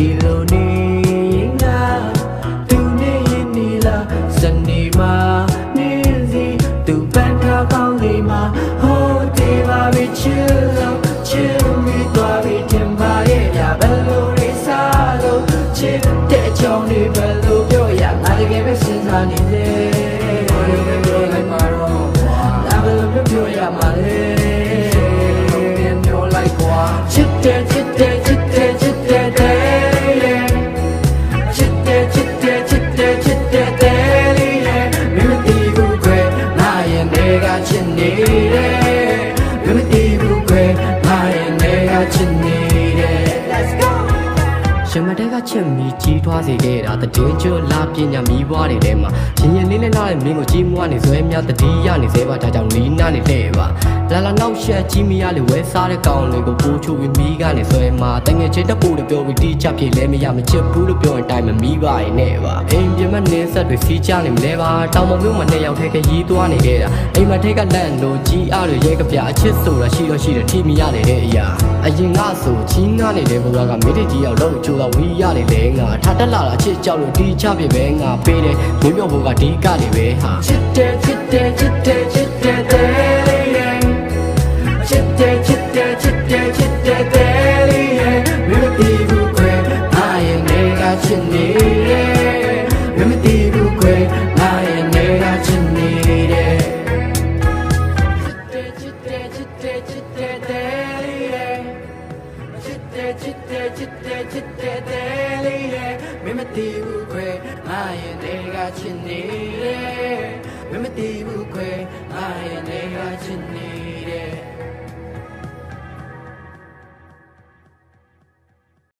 ဒီလိုနေရင်လားသူနေရင်နေလားစနေမှာနေစီသူပန်းထားကောင်းလေးမှာ Oh day baby chill out chill me သွားပြီးတင်ပါရဲ့ဗျာဘယ်လိုရိစားလို့ chill တဲ့အကြောင်းတွေဘယ်လိုပြောရငါတကယ်ပဲစဉ်းစားနေတယ် Oh baby ပြောလိုက်ပါတော့ငါဘယ်လိုပြောရမှာလဲ Chip, chip, တယ်ချစ်တယ်ချစ်တယ်ချစ်တယ်တဲ့လေးရဲ့မင်းမသိဘူးခွဲငါရဲ့နေကချစ်နေတယ်မင်းမသိဘူးခွဲငါရဲ့နေကချစ် ရမတဲကချက်မီကြီးထွားစေခဲ့တာတည်င်းကျွလာပညာမီးပွားတွေထဲမှာရင်ရင်လေးနဲ့နားတဲ့မင်းကိုကြီးမွားနေဇွဲများတတိယနေစေပါဒါကြောင့်နီးနားနေလဲပါလာလာနောက်ရှက်ကြီးမရလေဝဲစားတဲ့ကောင်လေးကိုပိုးချိုးပြီးမီးကနေဆွဲမှာတငယ်ချင်းတက်ဖို့လို့ပြောပြီးတီးချပြေလဲမရမချစ်ဘူးလို့ပြောရင်တိုင်းမမီးပါရင်နဲ့ပါအိမ်ပြမနေဆက်တွေစီးကြနေမလဲပါတောင်မမျိုးမှာနှစ်ယောက်ထဲခရီးသွားနေခဲ့တာအိမ်မထဲကလန့်လို့ကြီးအားတွေရဲကပြအချစ်ဆိုတာရှိတော့ရှိတယ်ထိမရနေတဲ့အရာအရင်ကဆိုကြီးငါနေတဲ့ဘဝကမိတဲ့ကြီးရောက်လို့ချိုးတော့ဝီးရတယ်လေငါထားတက်လာတာအချစ်ကြောက်လို့တီးချပြေပဲငါပေးတယ်မင်းပြောဖို့ကဒီကနေပဲဟာချစ်တယ်ချစ်တယ်ချစ်တယ်ချစ်တယ် မင်းမသိဘူးခွဲငါရဲ့နေကချင်နေတယ်မင်းမသိဘူးခွဲငါရဲ့နေကချင်နေ